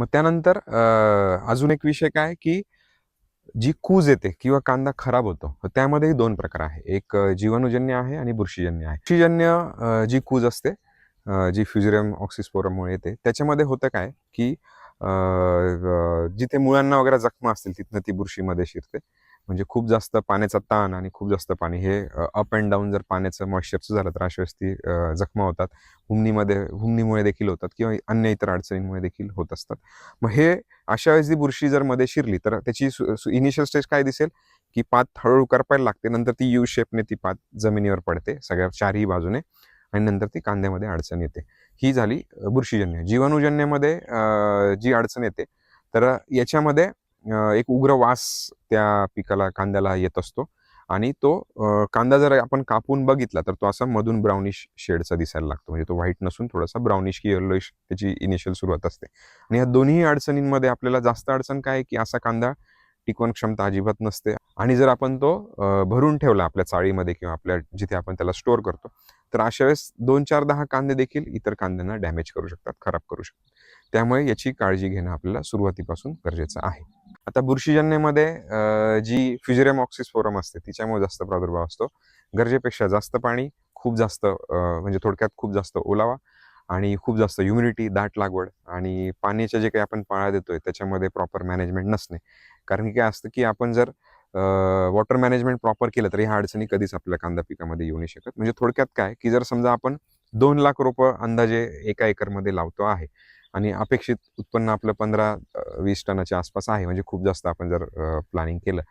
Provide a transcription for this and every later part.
मग त्यानंतर अजून एक विषय काय की जी कूज येते किंवा कांदा खराब होतो त्यामध्येही दोन प्रकार आहे. एक जीवाणूजन्य आहे आणि बुरशीजन्य आहे. बुरशीजन्य जी कूज असते जी फ्युजिरियम ऑक्सिस्पोरममुळे येते त्याच्यामध्ये होतं काय की जिथे मुळांना वगैरे जखमा असतील तिथनं ती बुरशीमध्ये शिरते. म्हणजे खूप जास्त पाण्याचा ताण आणि खूप जास्त पाणी हे अप अँड डाऊन जर पाण्याचं मॉइश्चरचं झालं तर अशा वेळेस ती जखमा होतात. हुमणीमध्ये हुमणीमुळे देखील होतात किंवा अन्य इतर अडचणींमुळे देखील होत असतात. मग हे अशा वेळेस जी बुरशी जर मध्ये शिरली तर त्याची इनिशियल स्टेज काय दिसेल? की पात हळूहळू करपायला लागते नंतर ती यू शेपने ती पात जमिनीवर पडते सगळ्या चारही बाजूने आणि नंतर ती कांद्यामध्ये अडचण येते. ही झाली बुरशीजन्य. जीवाणूजन्यमध्ये जी अडचण येते तर याच्यामध्ये एक उग्र वास त्या पिकाला कांद्याला येत असतो. आणि तो कांदा जर आपण कापून बघितला तर तो असा मधून ब्राउनिश शेडचा दिसायला लागतो. म्हणजे तो व्हाईट नसून थोडासा ब्राउनिश की येलोइश त्याची इनिशियल सुरुवात असते. आणि या दोन्ही अडचणींमध्ये आपल्याला जास्त अडचण काय आहे की असा कांदा टिकवण क्षमता अजिबात नसते. आणि जर आपण तो भरून ठेवला आपल्या चाळीमध्ये किंवा आपल्या जिथे आपण त्याला स्टोअर करतो तर अशा वेळेस दोन चार दहा कांदे देखील इतर कांद्यांना डॅमेज करू शकतात खराब करू शकतात. त्यामुळे याची काळजी घेणं आपल्याला सुरुवातीपासून गरजेचं आहे. आता बुरशीजन्यमध्ये जी फ्युजेरियम ऑक्सिस्फोरम असते तिच्यामुळे जास्त प्रादुर्भाव असतो. गरजेपेक्षा जास्त पाणी खूप जास्त म्हणजे थोडक्यात खूप जास्त ओलावा आणि खूप जास्त ह्युमिडिटी दाट लागवड आणि पाण्याच्या जे काही आपण पाळा देतोय त्याच्यामध्ये प्रॉपर मॅनेजमेंट नसणे. कारण की काय असतं की आपण जर वॉटर मॅनेजमेंट प्रॉपर केलं तर ह्या अडचणी कधीच आपल्या कांदा पिकामध्ये येऊ नाही शकत. म्हणजे थोडक्यात काय की जर समजा आपण दोन लाख रुपये अंदाजे एका एकरमध्ये लावतो आहे आणि अपेक्षित उत्पन्न आपलं पंधरा वीस टनाच्या आसपास आहे. म्हणजे खूप जास्त आपण जर प्लॅनिंग केलं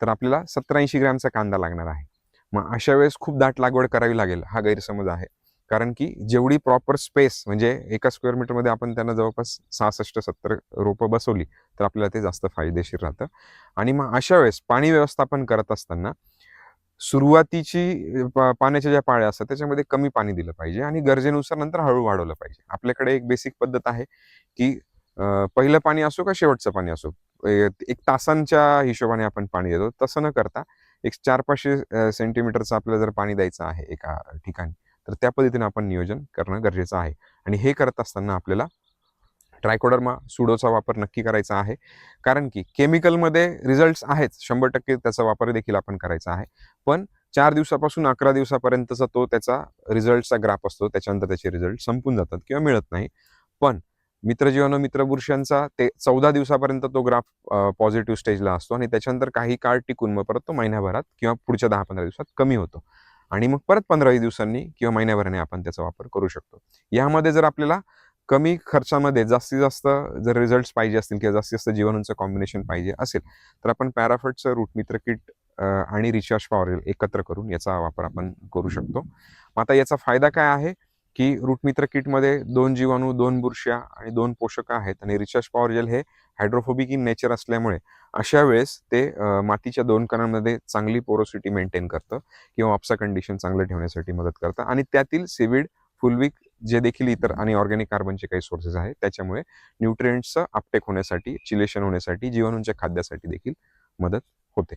तर आपल्याला सत्तरऐंशी ग्रॅमचा कांदा लागणार आहे. मग अशा वेळेस खूप दाट लागवड करावी लागेल हा गैरसमज आहे. कारण की जेवढी प्रॉपर स्पेस म्हणजे एका स्क्वेअर मीटरमध्ये आपण त्यांना जवळपास सहासष्ट सत्तर रोपं बसवली तर आपल्याला ते जास्त फायदेशीर राहतं. आणि मग अशा वेळेस पाणी व्यवस्थापन करत असताना सुरुवातीची पा- पाण्याच्या ज्या पाळ्या असतात त्याच्यामध्ये कमी पाणी दिलं पाहिजे आणि गरजेनुसार नंतर हळू वाढवलं पाहिजे. आपल्याकडे एक बेसिक पद्धत आहे की पहिलं पाणी असो का शेवटचं पाणी असो एक तासांच्या हिशोबाने आपण पाणी देतो. तसं न करता एक चार पाचशे सेंटीमीटरचं आपल्याला जर पाणी द्यायचं आहे एका ठिकाणी तर त्या पद्धतीने आपण नियोजन करणं गरजेचं आहे. आणि हे करत असताना आपल्याला ट्रायकोडर्मा सुडोचा वापर नक्की करायचा आहे. कारण की केमिकलमध्ये रिझल्ट्स आहेच. शंभर टक्के त्याचा वापर देखील आपण करायचा आहे. पण चार दिवसापासून अकरा दिवसापर्यंतचा तो त्याचा रिझल्टचा ग्राफ असतो. त्याच्यानंतर त्याचे रिझल्ट संपून जातात किंवा मिळत नाही. पण मित्रजीवन मित्र बुरशांचा ते चौदा दिवसापर्यंत तो ग्राफ पॉझिटिव्ह स्टेजला असतो आणि त्याच्यानंतर काही काळ टिकून मग परत तो महिन्याभरात किंवा पुढच्या दहा पंधरा दिवसात कमी होतो. आणि मग परत पंधरा दिवसांनी किंवा महिन्याभराने आपण त्याचा वापर करू शकतो. यामध्ये जर आपल्याला कमी खर्चामध्ये जास्तीत जास्त जर रिझल्ट पाहिजे असतील किंवा जास्तीत जास्त जीवनांचं कॉम्बिनेशन पाहिजे असेल तर आपण पॅराफटचं रूटमित्र किट आणि रिचार्ज पॉवर एकत्र करून याचा वापर आपण करू शकतो. मग आता याचा फायदा काय आहे की रूटमित्र किटमध्ये दोन जीवाणू दोन बुरश्या आणि दोन पोषक आहेत आणि रिचार्ज पॉवर जेल हे हायड्रोफोबिक इन नेचर असल्यामुळे अशा वेळेस ते मातीच्या दोन कणांमध्ये चांगली पोरोसिटी मेंटेन करतं किंवा ऑप्सा कंडिशन चांगलं ठेवण्यासाठी मदत करतं आणि त्यातील सिविड फुलविक जे देखील इतर आणि ऑर्गॅनिक कार्बनचे काही सोर्सेस आहेत त्याच्यामुळे न्यूट्रिएंट्सचं अपटेक होण्यासाठी चिलेशन होण्यासाठी जीवाणूंच्या खाद्यासाठी देखील मदत होते.